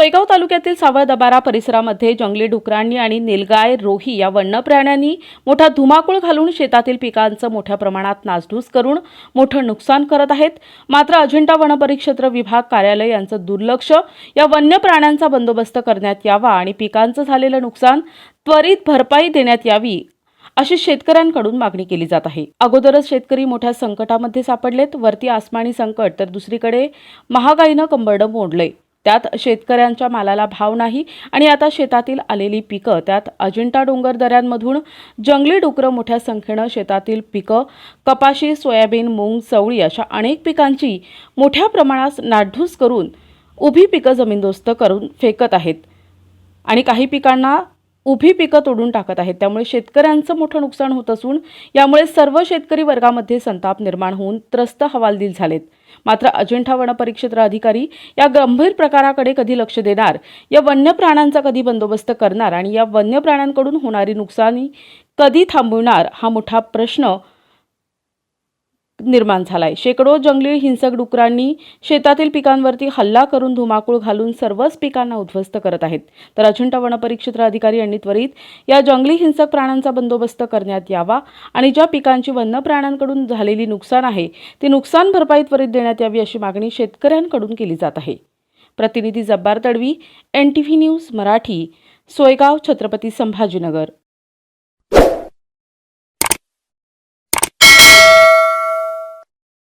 सोयगाव तालुक्यातील सावळदबारा परिसरामध्ये जंगली डुकरांनी आणि निलगाय रोही या वन्य प्राण्यांनी मोठा धुमाकूळ घालून शेतातील पिकांचं मोठ्या प्रमाणात नासधूस करून मोठं नुकसान करत आहेत. मात्र अजिंठा वनपरिक्षेत्र विभाग कार्यालय यांचं दुर्लक्ष या वन्य प्राण्यांचा बंदोबस्त करण्यात यावा आणि पिकांचं झालेलं नुकसान त्वरित भरपाई देण्यात यावी अशी शेतकऱ्यांकडून मागणी केली जात आहे. अगोदरच शेतकरी मोठ्या संकटामध्ये सापडलेत. वरती आसमानी संकट तर दुसरीकडे महागाईनं कंबरडं मोडलंय. त्यात शेतकऱ्यांच्या मालाला भाव नाही आणि आता शेतातील आलेली पिकं त्यात अजिंठा डोंगर दऱ्यांमधून जंगली डुकरं मोठ्या संख्येनं शेतातील पिकं कपाशी सोयाबीन मूग चवळी अशा अनेक पिकांची मोठ्या प्रमाणात नाढूस करून उभी पिकं जमीनदोस्त करून फेकत आहेत. आणि काही पिकांना उभी पिकं तोडून टाकत आहेत. त्यामुळे शेतकऱ्यांचं मोठं नुकसान होत असून यामुळे सर्व शेतकरी वर्गामध्ये संताप निर्माण होऊन त्रस्त हवालदिल झालेत. मात्र अजिंठा वनपरिक्षेत्र अधिकारी या गंभीर प्रकाराकडे कधी लक्ष देणार या वन्य प्राण्यांचा कधी बंदोबस्त करणार आणि या वन्य प्राण्यांकडून होणारी नुकसानी कधी थांबवणार हा मोठा प्रश्न निर्माण झालाय. शेकडो जंगली हिंसक डुकरांनी शेतातील पिकांवरती हल्ला करून धुमाकूळ घालून सर्वच पिकांना उद्ध्वस्त करत आहेत. तर अजिंठा वनपरिक्षेत्र अधिकारी यांनी त्वरित या जंगली हिंसक प्राण्यांचा बंदोबस्त करण्यात यावा आणि ज्या पिकांची वन्य प्राण्यांकडून झालेली नुकसान आहे ती नुकसान भरपाई त्वरित देण्यात यावी अशी मागणी शेतकऱ्यांकडून केली जात आहे. प्रतिनिधी Jabbar Tadvi N T V news Marathi Soygaon Chhatrapati Sambhajinagar.